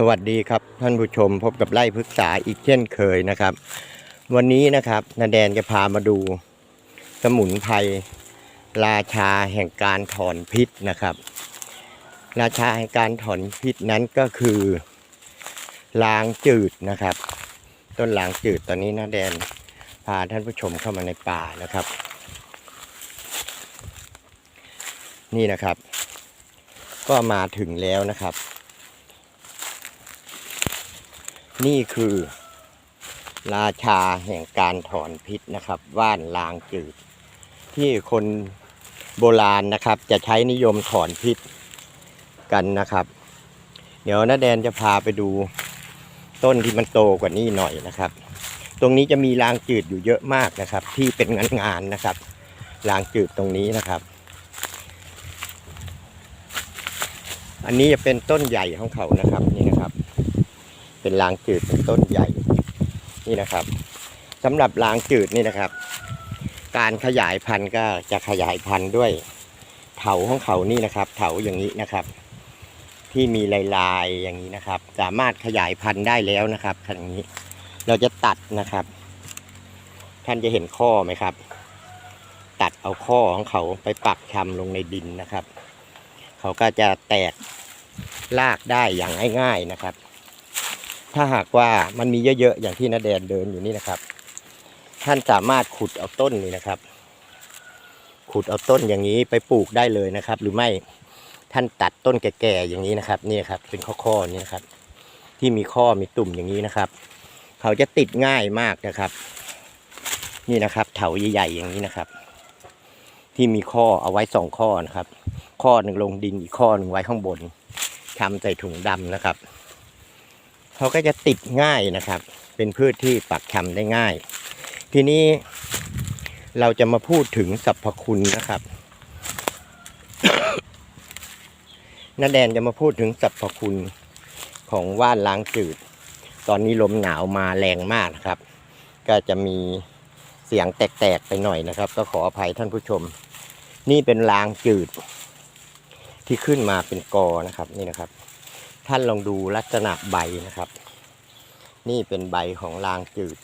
สวัสดีครับท่านผู้ชมพบกับไล่พฤกษาอีกเช่นเคยนะครับ วันนี้นะครับนาแดนจะพามาดู สมุนไพรราชาแห่งการถอนพิษนะครับ ราชาแห่งการถอนพิษนั้นก็คือลางจืดนะครับ ต้นลางจืดตอนนี้นาแดนพาท่านผู้ชมเข้ามาในป่านะครับ นี่นะครับ ก็มาถึงแล้วนะครับ นี่คือ ราชาแห่งการถอนพิษนะครับ ว่านลางจืด ที่คนโบราณนะครับ จะใช้นิยมถอนพิษกันนะครับ เดี๋ยวน้าแดนจะพาไปดูต้นที่มันโตกว่านี้หน่อยนะครับ ตรงนี้จะมีรางจืดอยู่เยอะมากนะครับ ที่เป็นงานงานนะครับรางจืดตรงนี้นะครับ อันนี้จะเป็นต้นใหญ่ของเขานะครับนี่นะครับ เป็นรางจืดเป็นต้นใหญ่นี่นะครับสำหรับรางจืดนี่นะครับ การขยายพันธุ์ก็จะขยายพันธุ์ด้วยเถาของเขานี่นะครับเถาอย่างนี้นะครับ ที่มีลายๆอย่างนี้นะครับ สามารถขยายพันธุ์ได้แล้วนะครับคันนี้ เราจะตัดนะครับ ท่านจะเห็นข้อไหมครับ ตัดเอาข้อของเขาไปปักชำลงในดินนะครับ เขาก็จะแตกรากได้อย่างง่าย ๆนะครับ ถ้าหากว่ามันมีเยอะๆ อย่างที่นาแดนเดินอยู่นี่นะครับ ท่านสามารถขุดเอาต้นนี่นะครับ ขุดเอาต้นอย่างนี้ไปปลูกได้เลยนะครับ หรือไม่ท่านตัดต้นแก่ๆอย่างนี้นะครับนี่ครับ เป็นข้อๆนี่นะครับ ที่มีข้อมีตุ่มอย่างนี้นะครับ เขาจะติดง่ายมากนะครับ นี่นะครับเถาใหญ่ๆอย่างนี้นะครับ ที่มีข้อเอาไว้สองข้อนะครับ ข้อหนึ่งลงดินอีกข้อหนึ่งไว้ข้างบนทำใส่ถุงดำนะครับ เขาก็จะติดง่ายนะครับ เป็นพืชที่ปักชำได้ง่าย ทีนี้เราจะมาพูดถึงสรรพคุณนะครับนาแดนจะมาพูดถึงสรรพคุณของว่านล้างจืด ตอนนี้ลมหนาวมาแรงมากนะครับ ก็จะมีเสียงแตกๆไปหน่อยนะครับ ก็ขออภัยท่านผู้ชม นี่เป็นลางจืด ที่ขึ้นมาเป็นกอนะครับนี่นะครับ ท่านลองดูลักษณะใบนะครับ นี่เป็นใบของลางจืด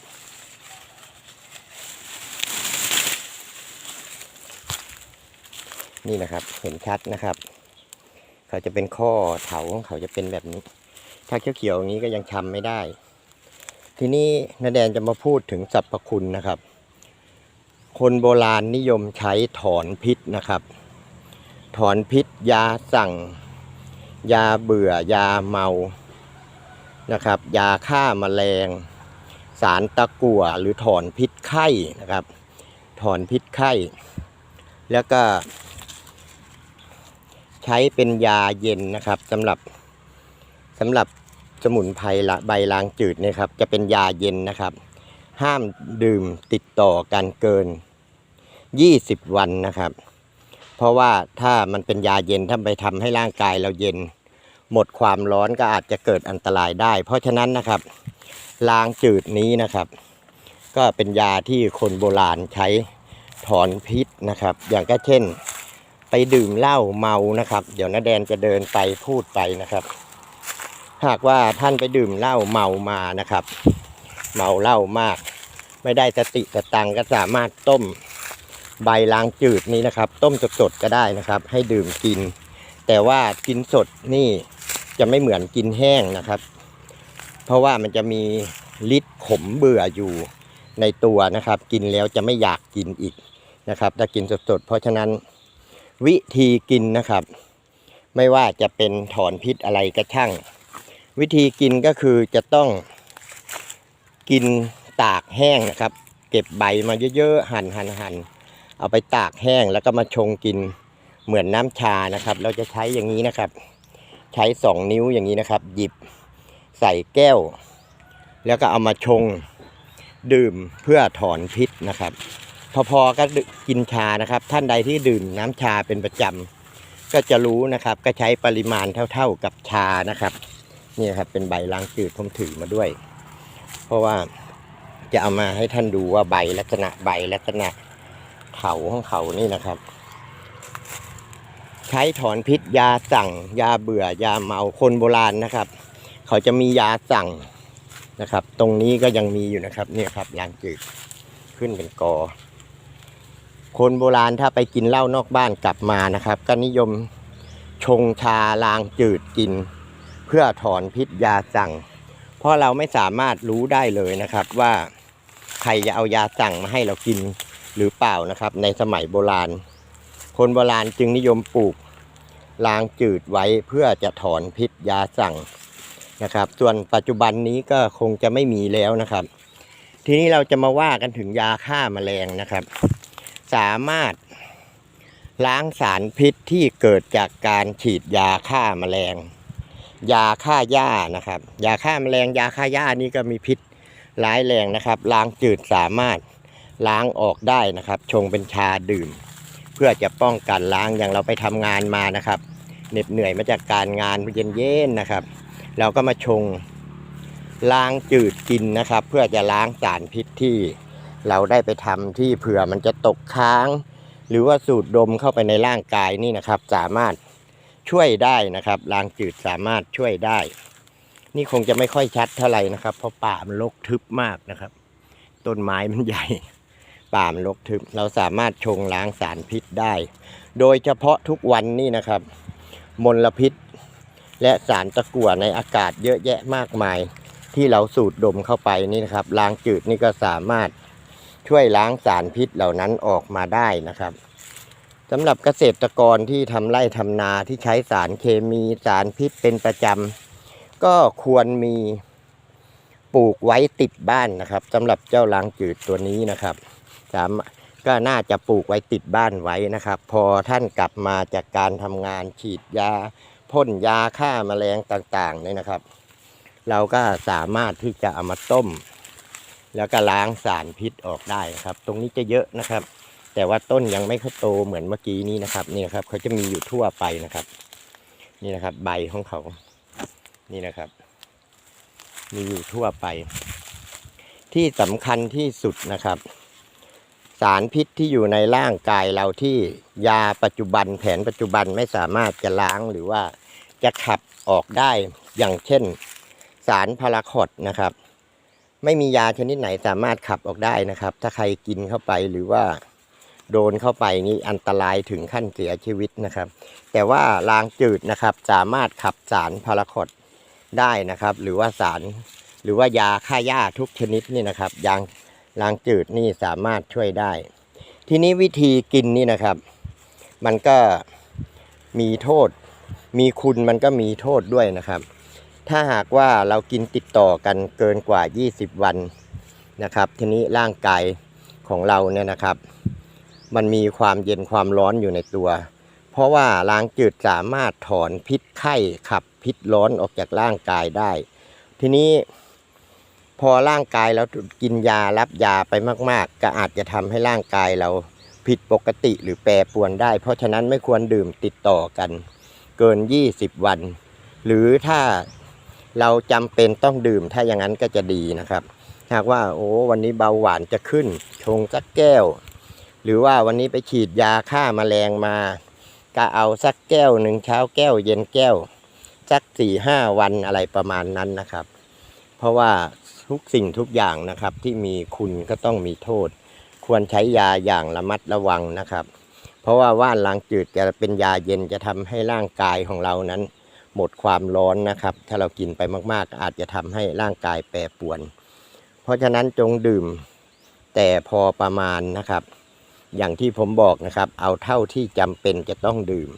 นี่นะครับเห็นชัดนะครับ เขาจะเป็นข้อเถาของเขาจะเป็นแบบนี้ ถ้าเขียวๆอย่างนี้ก็ยังชำไม่ได้ ทีนี้นาแดนจะมาพูดถึงสรรพคุณนะครับ คนโบราณนิยมใช้ถอนพิษนะครับ ถอนพิษยาสั่ง ยาเบื่อยาเมานะครับ ยาฆ่าแมลง สารตะกั่วหรือถอนพิษไข้นะครับ ถอนพิษไข้ แล้วก็ ใช้เป็นยาเย็นนะครับสำหรับสำหรับสมุนไพรละใบลางจืดนี่ยครับ จะเป็นยาเย็นนะครับ ห้ามดื่มติดต่อกันเกิน 20 วันนะครับ เพราะว่าถ้ามันเป็นยาเย็นถ้าไปทำให้ร่างกายเราเย็น หมดความร้อนก็อาจจะเกิดอันตรายได้ เพราะฉะนั้นนะครับลางจืดนี้นะครับ ก็เป็นยาที่คนโบราณใช้ถอนพิษนะครับ อย่างก็เช่น ไปดื่มเหล้าเมานะครับ เดี๋ยวน้าแดนจะเดินไปพูดไปนะครับ หากว่าท่านไปดื่มเหล้าเมามานะครับ เมาเหล้ามาก ไม่ได้สติสตังก็สามารถต้ม ใบลางจืดนี้นะครับ ต้มสดๆก็ได้นะครับ ให้ดื่มกิน แต่ว่ากินสดนี่จะไม่เหมือนกินแห้งนะครับ เพราะว่ามันจะมีฤทธิ์ขมเบื่ออยู่ในตัวนะครับ กินแล้วจะไม่อยากกินอีกนะครับถ้ากินสดๆ เพราะฉะนั้นวิธีกินนะครับ ไม่ว่าจะเป็นถอนพิษอะไรก็ช่าง วิธีกินก็คือจะต้องกินตากแห้งนะครับ เก็บใบมาเยอะๆ หั่นหั่นหั่น เอาไปตากแห้งแล้วก็มาชงกินเหมือนน้ำชานะครับ เราจะใช้อย่างนี้นะครับ ใช้สองนิ้วอย่างนี้นะครับ หยิบใส่แก้ว แล้วก็เอามาชงดื่มเพื่อถอนพิษนะครับ พอๆก็กินชานะครับ ท่านใดที่ดื่มน้ำชาเป็นประจำก็จะรู้นะครับ ก็ใช้ปริมาณเท่าๆกับชานะครับนี่ครับเป็นใบล้างจืดผมถือมาด้วย เพราะว่าจะเอามาให้ท่านดูว่าใบลักษณะใบลักษณะ เขาของเขานี่นะครับ ใช้ถอนพิษยาสั่ง ยาเบื่อยาเมาคนโบราณนะครับ เขาจะมียาสั่งนะครับ ตรงนี้ก็ยังมีอยู่นะครับเนี่ยครับลางจืดขึ้นเป็นกอ คนโบราณถ้าไปกินเหล้านอกบ้านกลับมานะครับ ก็นิยมชงชาลางจืดกิน เพื่อถอนพิษยาสั่ง เพราะเราไม่สามารถรู้ได้เลยนะครับว่าใครจะเอายาสั่งมาให้เรากิน หรือเปล่านะครับ ในสมัยโบราณ คนโบราณจึงนิยมปลูกลางจืดไว้เพื่อจะถอนพิษยาสั่งนะครับ ส่วนปัจจุบันนี้ก็คงจะไม่มีแล้วนะครับ ทีนี้เราจะมาว่ากันถึงยาฆ่าแมลงนะครับ สามารถล้างสารพิษที่เกิดจากการฉีดยาฆ่าแมลง ยาฆ่าหญ้านะครับ ยาฆ่าแมลงยาฆ่าหญ้านี่ก็มีพิษร้ายแรงนะครับล้างจืดสามารถ ล้างออกได้นะครับ ชงเป็นชาดื่ม เพื่อจะป้องกันล้างอย่างเราไปทำงานมานะครับเหน็ดเหนื่อยมาจากการงานเย็นๆนะครับ เราก็มาชงล้างจืดกินนะครับ เพื่อจะล้างสารพิษที่เราได้ไปทำที่เผื่อมันจะตกค้าง หรือว่าสูดดมเข้าไปในร่างกายนี่นะครับ สามารถช่วยได้นะครับล้างจืดสามารถช่วยได้ นี่คงจะไม่ค่อยชัดเท่าไหร่นะครับ เพราะป่ามันรกทึบมากนะครับ ต้นไม้มันใหญ่ ป่ามันรกทึบเราสามารถชงล้างสารพิษได้ โดยเฉพาะทุกวันนี่นะครับ มลพิษ และสารตะกั่วในอากาศเยอะแยะมากมาย ที่เราสูดดมเข้าไปนี่นะครับล้างจืดนี่ก็สามารถช่วยล้างสารพิษเหล่านั้นออกมาได้นะครับสำหรับเกษตรกรที่ทำไร่ทำนาที่ใช้สารเคมีสารพิษเป็นประจำก็ควรมีปลูกไว้ติดบ้านนะครับสำหรับเจ้าล้างจืดตัวนี้นะครับ สามก็น่าจะปลูกไว้ติดบ้านไว้นะครับ พอท่านกลับมาจากการทำงานฉีดยาพ่นยาฆ่าแมลงต่างๆเนี่ยนะครับ เราก็สามารถที่จะเอามาต้ม แล้วก็ล้างสารพิษออกได้ครับ ตรงนี้จะเยอะนะครับ แต่ว่าต้นยังไม่ค่อยโตเหมือนเมื่อกี้นี้นะครับนี่นะครับเขาจะมีอยู่ทั่วไปนะครับ นี่นะครับ ใบของเขา นี่นะครับ มีอยู่ทั่วไป ที่สำคัญที่สุดนะครับ สารพิษที่อยู่ในร่างกายเราที่ยาปัจจุบันแผนปัจจุบันไม่สามารถจะล้างหรือว่าจะขับออกได้อย่างเช่น สารพาราคอดนะครับ ไม่มียาชนิดไหนสามารถขับออกได้นะครับ ถ้าใครกินเข้าไปหรือว่าโดนเข้าไปนี่อันตรายถึงขั้นเสียชีวิตนะครับ แต่ว่าล้างจืดนะครับสามารถขับสารพาราคอดได้นะครับ หรือว่าสารหรือว่ายาฆ่าหญ้าทุกชนิดนี่นะครับยาง ล้างจืดนี่สามารถช่วยได้ ทีนี้วิธีกินนี่นะครับ มันก็มีโทษ มีคุณมันก็มีโทษด้วยนะครับ ถ้าหากว่าเรากินติดต่อกันเกินกว่า 20 วันนะครับ ทีนี้ร่างกายของเราเนี่ยนะครับ มันมีความเย็นความร้อนอยู่ในตัว เพราะว่าล้างจืดสามารถถอนพิษไข้ขับพิษร้อนออกจากร่างกายได้ ทีนี้ พอร่างกายเรากินยารับยาไปมาก ๆ ก็อาจจะทำให้ร่างกายเราผิดปกติหรือแปรปรวนได้ เพราะฉะนั้นไม่ควรดื่มติดต่อกัน เกิน 20 วัน หรือถ้าเราจำเป็นต้องดื่มถ้าอย่างนั้นก็จะดีนะครับ หากว่าโอ้วันนี้เบาหวานจะขึ้น ชงสักแก้ว หรือว่าวันนี้ไปฉีดยาฆ่าแมลงมาก็เอาสักแก้วหนึ่งเช้าแก้ว เย็นแก้ว สักสี่ห้าวันอะไรประมาณนั้นนะครับ เพราะว่า ทุกสิ่งทุกอย่างนะครับ ที่มีคุณก็ต้องมีโทษ ควรใช้ยาอย่างระมัดระวังนะครับ เพราะว่าว่านล้างจืดจะเป็นยาเย็นจะทำให้ร่างกายของเรานั้น หมดความร้อนนะครับ ถ้าเรากินไปมากๆ อาจจะทำให้ร่างกายแปรปวน เพราะฉะนั้นจงดื่มแต่พอประมาณนะครับ อย่างที่ผมบอกนะครับ เอาเท่าที่จำเป็นจะต้องดื่ม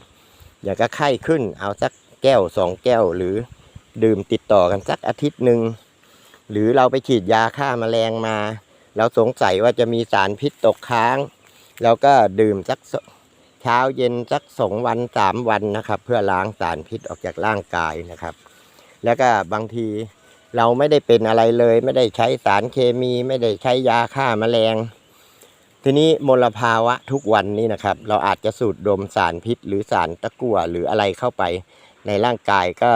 อย่าก็ไข้ขึ้นเอาสักแก้วสองแก้วหรือดื่มติดต่อกันสักอาทิตย์หนึ่ง หรือเราไปฉีดยาฆ่าแมลงมา เราสงสัยว่าจะมีสารพิษตกค้างเราก็ดื่มสักเช้าเย็นสักสองวันสามวันนะครับ เพื่อล้างสารพิษออกจากร่างกายนะครับ แล้วก็บางทีเราไม่ได้เป็นอะไรเลย ไม่ได้ใช้สารเคมี ไม่ได้ใช้ยาฆ่าแมลง ทีนี้มลภาวะทุกวันนี้นะครับ เราอาจจะสูดดมสารพิษ หรือสารตะกั่วหรืออะไรเข้าไปในร่างกายก็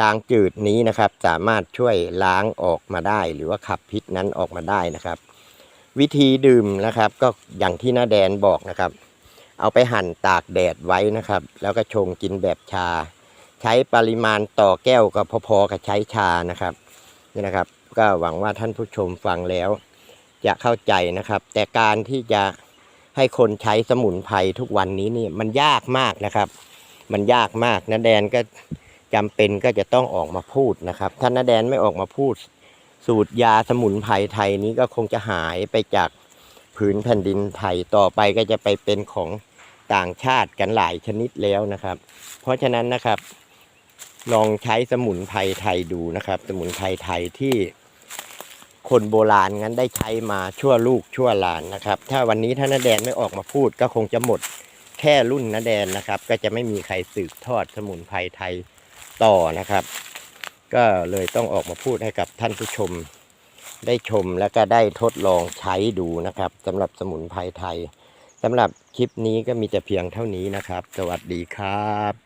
ล้างจืดนี้นะครับ สามารถช่วยล้างออกมาได้ หรือว่าขับพิษนั้นออกมาได้นะครับ วิธีดื่มนะครับ ก็อย่างที่น้าแดนบอกนะครับ เอาไปหั่นตากแดดไว้นะครับ แล้วก็ชงกินแบบชา ใช้ปริมาณต่อแก้วก็พอๆกับใช้ชานะครับนี่นะครับ ก็หวังว่าท่านผู้ชมฟังแล้ว จะเข้าใจนะครับ แต่การที่จะให้คนใช้สมุนไพรทุกวันนี้นี่มันยากมากนะครับ มันยากมากนะแดนก็ จำเป็นก็จะต้องออกมาพูดนะครับ ถ้านาแดนไม่ออกมาพูด สูตรยาสมุนไพรไทยนี้ก็คงจะหายไปจากผืนแผ่นดินไทยต่อไปก็จะไปเป็นของต่างชาติกันหลายชนิดแล้วนะครับ เพราะฉะนั้นนะครับ ลองใช้สมุนไพรไทยดูนะครับ สมุนไพรไทยที่คนโบราณงั้นได้ใช้มาชั่วลูกชั่วหลานนะครับ ถ้าวันนี้ท่านนาแดนไม่ออกมาพูดก็คงจะหมดแค่รุ่นนาแดนนะครับ ก็จะไม่มีใครสืบทอดสมุนไพรไทย ต่อนะครับ ก็เลยต้องออกมาพูดให้กับท่านผู้ชมได้ชมและก็ได้ทดลองใช้ดูนะครับสำหรับสมุนไพรไทยสำหรับคลิปนี้ก็มีแต่เพียงเท่านี้นะครับ สวัสดีครับ